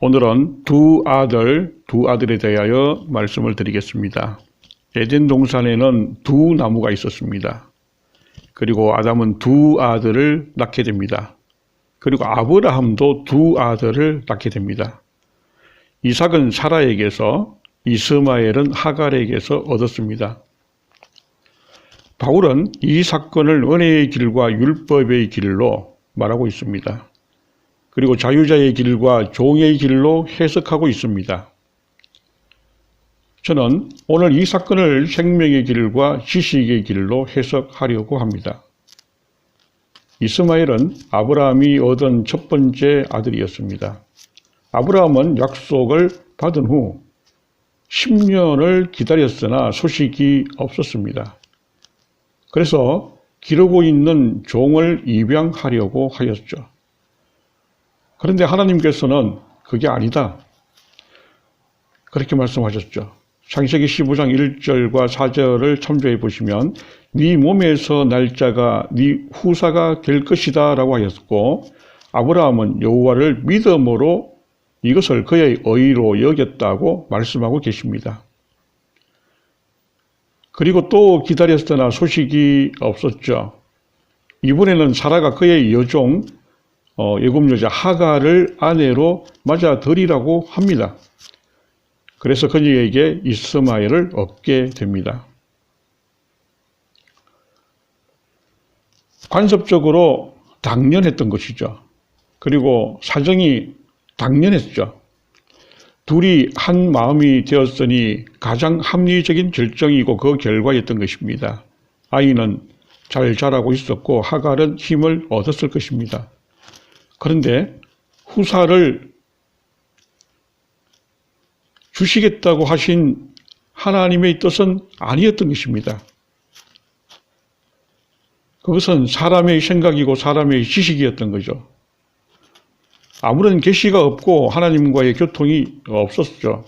오늘은 두 아들, 두 아들에 대하여 말씀을 드리겠습니다. 에덴 동산에는 두 나무가 있었습니다. 그리고 아담은 두 아들을 낳게 됩니다. 그리고 아브라함도 두 아들을 낳게 됩니다. 이삭은 사라에게서, 이스마엘은 하갈에게서 얻었습니다. 바울은 이 사건을 은혜의 길과 율법의 길로 말하고 있습니다. 그리고 자유자의 길과 종의 길로 해석하고 있습니다. 저는 오늘 이 사건을 생명의 길과 지식의 길로 해석하려고 합니다. 이스마엘은 아브라함이 얻은 첫 번째 아들이었습니다. 아브라함은 약속을 받은 후 10년을 기다렸으나 소식이 없었습니다. 그래서 기르고 있는 종을 입양하려고 하였죠. 그런데 하나님께서는 그게 아니다. 그렇게 말씀하셨죠. 창세기 15장 1절과 4절을 참조해 보시면 네 몸에서 날짜가 네 후사가 될 것이다 라고 하였고 아브라함은 여호와를 믿음으로 이것을 그의 의로 여겼다고 말씀하고 계십니다. 그리고 또 기다렸으나 소식이 없었죠. 이번에는 사라가 그의 여종 어, 예굽 여자 하가를 아내로 맞아들이라고 합니다. 그래서 그녀에게 이스마엘을 얻게 됩니다. 관습적으로 당연했던 것이죠. 그리고 사정이 당연했죠. 둘이 한 마음이 되었으니 가장 합리적인 결정이고 그 결과였던 것입니다. 아이는 잘 자라고 있었고 하갈은 힘을 얻었을 것입니다. 그런데 후사를 주시겠다고 하신 하나님의 뜻은 아니었던 것입니다. 그것은 사람의 생각이고 사람의 지식이었던 거죠. 아무런 계시가 없고 하나님과의 교통이 없었죠.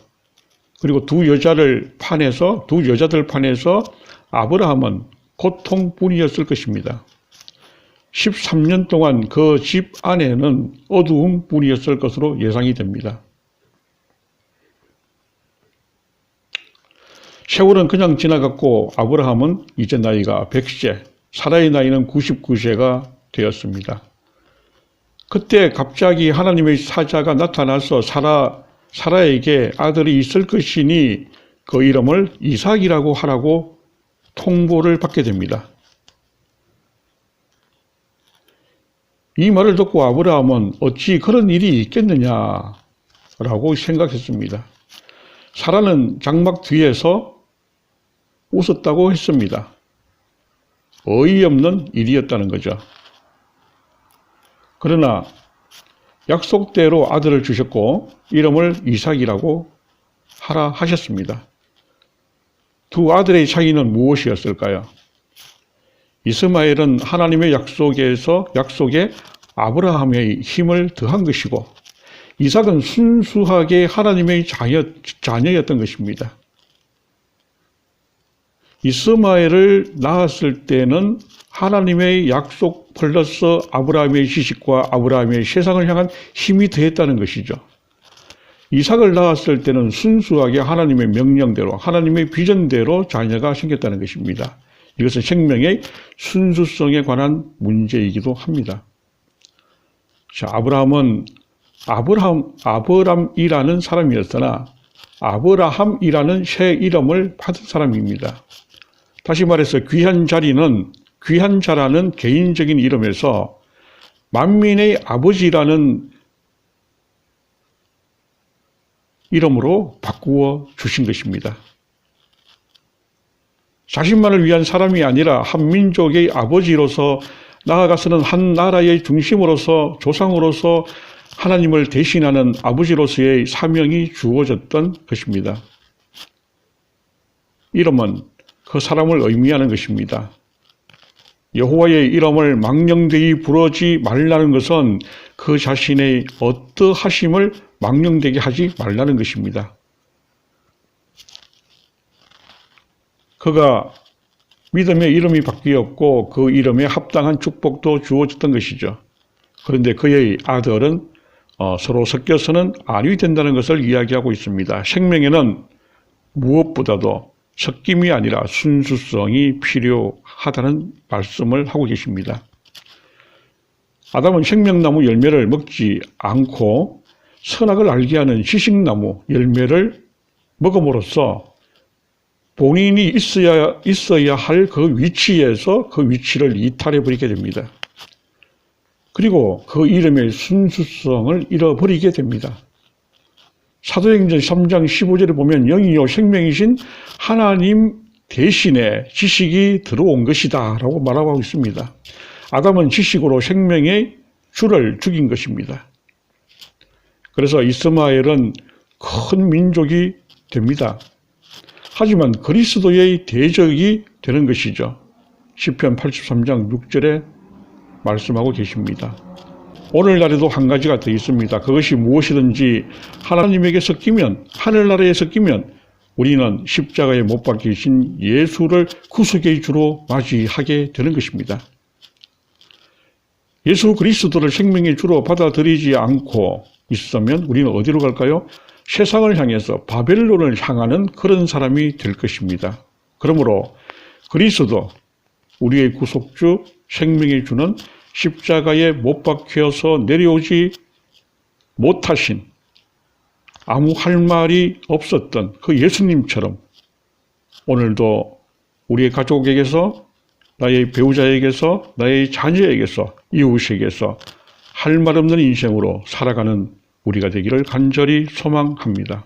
그리고 두 여자를 판에서 두 여자들 판에서 아브라함은 고통뿐이었을 것입니다. 13년 동안 그 집 안에는 어두움 뿐이었을 것으로 예상이 됩니다. 세월은 그냥 지나갔고 아브라함은 이제 나이가 100세, 사라의 나이는 99세가 되었습니다. 그때 갑자기 하나님의 사자가 나타나서 사라, 사라에게 아들이 있을 것이니 그 이름을 이삭이라고 하라고 통보를 받게 됩니다. 이 말을 듣고 아브라함은 어찌 그런 일이 있겠느냐라고 생각했습니다. 사라는 장막 뒤에서 웃었다고 했습니다. 어이없는 일이었다는 거죠. 그러나 약속대로 아들을 주셨고 이름을 이삭이라고 하라 하셨습니다. 두 아들의 차이는 무엇이었을까요? 이스마엘은 하나님의 약속에서 약속에 아브라함의 힘을 더한 것이고 이삭은 순수하게 하나님의 자녀, 자녀였던 것입니다. 이스마엘을 낳았을 때는 하나님의 약속 플러스 아브라함의 지식과 아브라함의 세상을 향한 힘이 더했다는 것이죠. 이삭을 낳았을 때는 순수하게 하나님의 명령대로 하나님의 비전대로 자녀가 생겼다는 것입니다. 이것은 생명의 순수성에 관한 문제이기도 합니다. 자, 아브라함은 아브라함, 아브람이라는 사람이었으나 아브라함이라는 새 이름을 받은 사람입니다. 다시 말해서 귀한 자리는 귀한 자라는 개인적인 이름에서 만민의 아버지라는 이름으로 바꾸어 주신 것입니다. 자신만을 위한 사람이 아니라 한 민족의 아버지로서 나아가서는 한 나라의 중심으로서 조상으로서 하나님을 대신하는 아버지로서의 사명이 주어졌던 것입니다. 이름은 그 사람을 의미하는 것입니다. 여호와의 이름을 망령되이 부르지 말라는 것은 그 자신의 어떠하심을 망령되게 하지 말라는 것입니다. 그가 믿음의 이름이 바뀌었고 그 이름에 합당한 축복도 주어졌던 것이죠. 그런데 그의 아들은 어, 서로 섞여서는 안위 된다는 것을 이야기하고 있습니다. 생명에는 무엇보다도 섞임이 아니라 순수성이 필요하다는 말씀을 하고 계십니다. 아담은 생명나무 열매를 먹지 않고 선악을 알게 하는 시식나무 열매를 먹음으로써 본인이 있어야, 있어야 할 그 위치에서 그 위치를 이탈해 버리게 됩니다. 그리고 그 이름의 순수성을 잃어버리게 됩니다. 사도행전 3장 15절에 보면 영이요 생명이신 하나님 대신에 지식이 들어온 것이다 라고 말하고 있습니다. 아담은 지식으로 생명의 주를 죽인 것입니다. 그래서 이스마엘은 큰 민족이 됩니다. 하지만 그리스도의 대적이 되는 것이죠. 시편 83장 6절에 말씀하고 계십니다. 오늘날에도 한 가지가 더 있습니다. 그것이 무엇이든지 하나님에게 섞이면 하늘나라에 섞이면 우리는 십자가에 못 박히신 예수를 구속의 주로 맞이하게 되는 것입니다. 예수 그리스도를 생명의 주로 받아들이지 않고 있으면 우리는 어디로 갈까요? 세상을 향해서 바벨론을 향하는 그런 사람이 될 것입니다. 그러므로 그리스도 우리의 구속주 생명의 주는 십자가에 못 박혀서 내려오지 못하신 아무 할 말이 없었던 그 예수님처럼 오늘도 우리의 가족에게서 나의 배우자에게서 나의 자녀에게서 이웃에게서 할 말 없는 인생으로 살아가는 우리가 되기를 간절히 소망합니다.